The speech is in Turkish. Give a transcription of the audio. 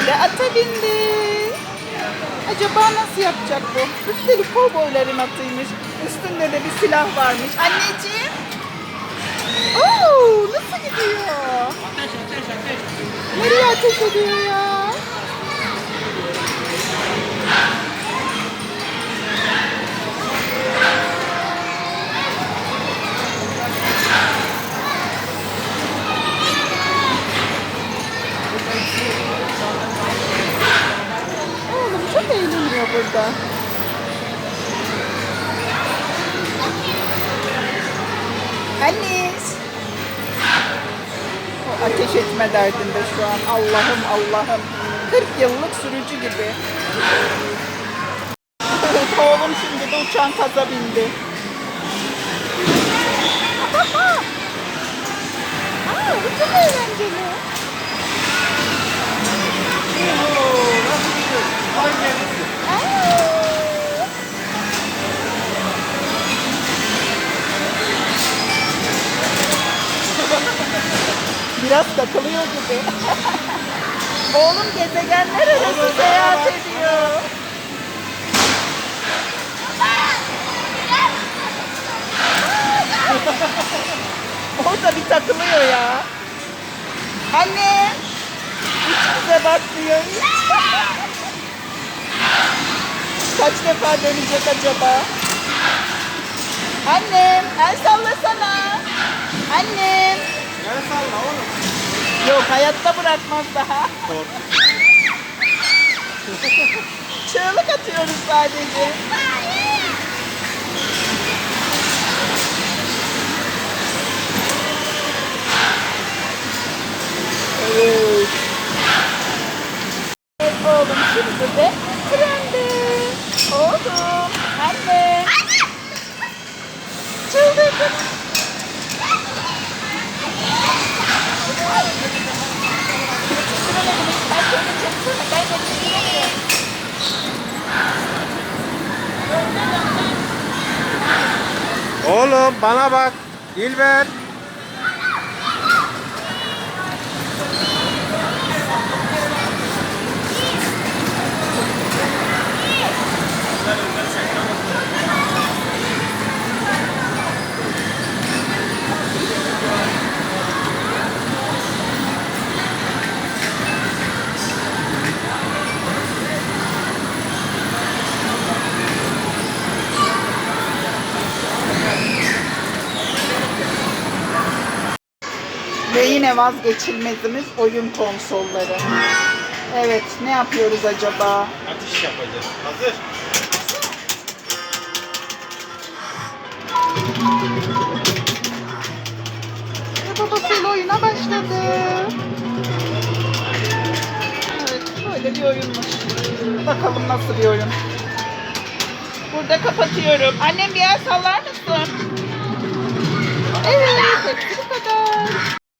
Şimdi ata bindi. Acaba nasıl yapacak bu? Üstelik kovboyların atıymış. Üstünde de bir silah varmış. Anneciğim. Oo, nasıl gidiyor? Ateş ateş ateş. Nereye ateş ediyor ya? Oğlum çok eğleniyor burada. Anne. O ateş etme derdinde şu an. Allah'ım Allah'ım. 40 yıllık sürücü gibi. Oğlum şimdi de uçan kaza bindi. Aa, bu çok eğlenceli. Biraz takılıyor gibi. Oğlum gezegenler arası seyahat ediyor. o da bir takılıyor ya. Anne. Hiç bize bakmıyor. Hiç. Kaç defa dönecek acaba? Annem, el sallasana. Annem. Gel salla oğlum. Yok hayatta bırakmaz daha. Çığlık atıyoruz sadece. Evet. Evet oğlum şimdi de trende. Oğlum, anne. Çıldırdım. Oğlum bana bak. Dilber. Ve yine vazgeçilmezimiz oyun konsolları. Evet, ne yapıyoruz acaba? Atış yapacağız. Hazır. Ve babasıyla oyuna başladı. Evet, böyle bir oyunmuş. Bakalım nasıl bir oyun. Burada kapatıyorum. Annem bir yer sallar mısın? Evet, hepsi bu kadar.